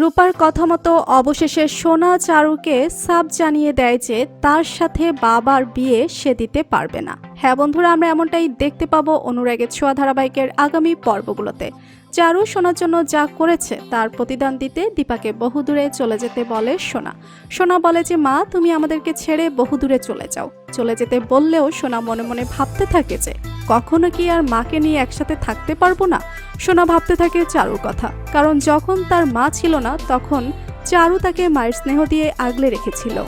রূপার কথা মতো অবশেষে সোনা চারুকে সাব জানিয়ে দেয় যে তার সাথে বাবার বিয়ে সে দিতে পারবে না। হ্যাঁ বন্ধুরা, আমরা এমনটাই দেখতে পাবো অনুরাগের ছোঁয়া ধারাবাহিকের আগামী পর্বগুলোতে। চারু সোনার জন্য যা করেছে, তার প্রতিদান দিতে দীপাকে বহুদূরে চলে যেতে বলে সোনা। সোনা বলে যে, মা, তুমি আমাদেরকে ছেড়ে বহুদূরে চলে যাও। চলে যেতে বললেও সোনা মনে মনে ভাবতে থাকে যে, কখনো কি আর মাকে নিয়ে একসাথে থাকতে পারব না? সোনা ভাবতে থাকে চারুর কথা। কারণ যখন তার মা ছিল না, তখন চারু তাকে মায়ের স্নেহ দিয়ে আগলে রেখেছিল।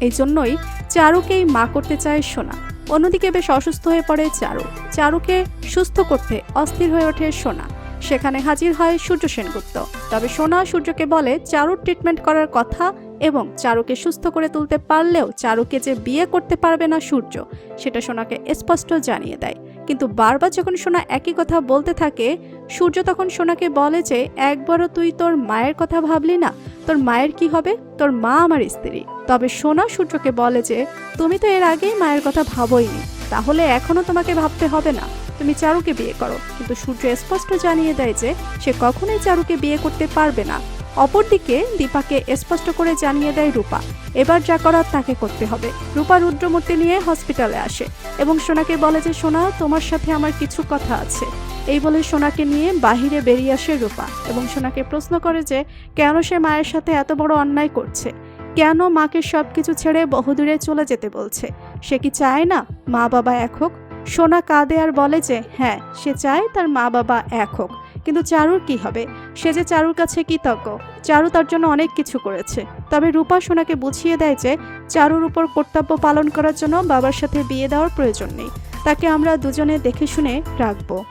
এই জন্যই চারুকেই মা করতে চায় সোনা। অন্যদিকে বেশ অসুস্থ হয়ে পড়ে চারু। চারুকে সুস্থ করতে অস্থির হয়ে ওঠে সোনা। সেখানে হাজির হয় সূর্য সেনগুপ্ত। তবে সোনা সূর্যকে বলে চারুর ট্রিটমেন্ট করার কথা এবং চারুকে সুস্থ করে তুলতে পারলেও চারুকে যে বিয়ে করতে পারবে না সূর্য, সেটা সোনাকে স্পষ্ট জানিয়ে দেয়। কিন্তু বারবার যখন সোনা একই কথা বলতে থাকে, সূর্য তখন সোনাকে বলে যে, একবারও তুই তোর মায়ের কথা ভাবলি না? তোর মায়ের কি হবে? তোর মা আমার স্ত্রী। তবে সোনা সূর্যকে বলে যে, তুমি তো এর আগেই মায়ের কথা ভাবোইনি তাহলে এখনও তোমাকে ভাবতে হবে না। তুমি চারুকে বিয়ে করো। কিন্তু সূর্য স্পষ্ট জানিয়ে দেয় যে, সে কখনোই চারুকে বিয়ে করতে পারবে না। অপরদিকে দীপাকে স্পষ্ট করে জানিয়ে দেয় রূপা এবার যা করার তাকে করতে হবে। রূপা রুদ্রমূর্তি নিয়ে হসপিটালে আসে এবং সোনাকে বলে যে, সোনা, তোমার সাথে আমার কিছু কথা আছে। এই বলে সোনাকে নিয়ে বাহিরে বেরিয়ে আসে রূপা এবং সোনাকে প্রশ্ন করে যে, কেন সে মায়ের সাথে এত বড় অন্যায় করছে? কেন মাকে সব কিছু ছেড়ে বহুদূরে চলে যেতে বলছে? সে কি চায় না মা বাবা এক হোক? সোনা কাঁদে আর বলে যে হ্যাঁ সে চায় তার মা বাবা এক হোক। কিন্তু চারুর কি হবে? সে যে চারুর কাছে কৃতজ্ঞ, চারু তার জন্য অনেক কিছু করেছে। তবে রূপা সোনাকে বুঝিয়ে দেয় যে চারুর উপর কর্তব্য পালন করার জন্য বাবার সাথে বিয়ে দেওয়ার প্রয়োজন নেই। তাকে আমরা দুজনে দেখে শুনে রাখব।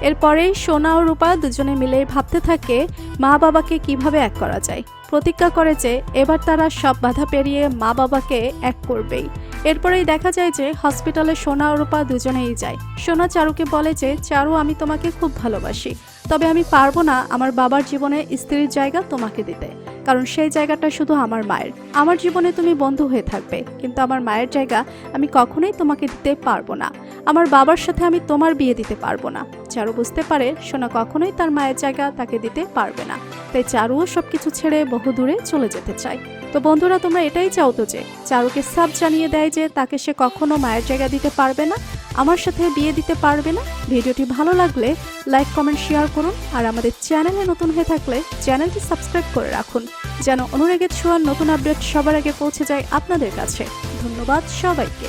এরপরেই সোনা ও রূপা দুজনে মিলে ভাবতে থাকে, মা বাবাকে কীভাবে এক করা যায়? প্রতিজ্ঞা করে যে এবার তারা সব বাধা পেরিয়ে মা বাবাকে এক করবেই। এরপরেই দেখা যায় যে হসপিটালে সোনা ও রূপা দুজনেই যায়। সোনা চারুকে বলে যে, চারু, আমি তোমাকে খুব ভালোবাসি। তবে আমি পারব না আমার বাবার জীবনে স্ত্রীর জায়গা তোমাকে দিতে। কারণ সেই জায়গাটা শুধু আমার মায়ের। আমার জীবনে তুমি বন্ধু হয়ে থাকবে, কিন্তু আমার মায়ের জায়গা আমি কখনোই তোমাকে দিতে পারব না। আমার বাবার সাথে আমি তোমার বিয়ে দিতে পারব না। চারু বুঝতে পারে সোনা কখনোই তার মায়ের জায়গা তাকে দিতে পারবে না। তাই চারুও সব কিছু ছেড়ে বহু দূরে চলে যেতে চায়। তো বন্ধুরা, তোমরা এটাই চাও তো যে চারুকে সাব জানিয়ে দেয় যে তাকে সে কখনো মায়ের জায়গা দিতে পারবে না, আমার সাথে বিয়ে দিতে পারবে না। ভিডিওটি ভালো লাগলে লাইক, কমেন্ট, শেয়ার করুন আর আমাদের চ্যানেলে নতুন হয়ে থাকলে চ্যানেলটি সাবস্ক্রাইব করে রাখুন, যেন অনুরাগের ছোঁয়ার নতুন আপডেট সবার আগে পৌঁছে যায় আপনাদের কাছে। ধন্যবাদ সবাইকে।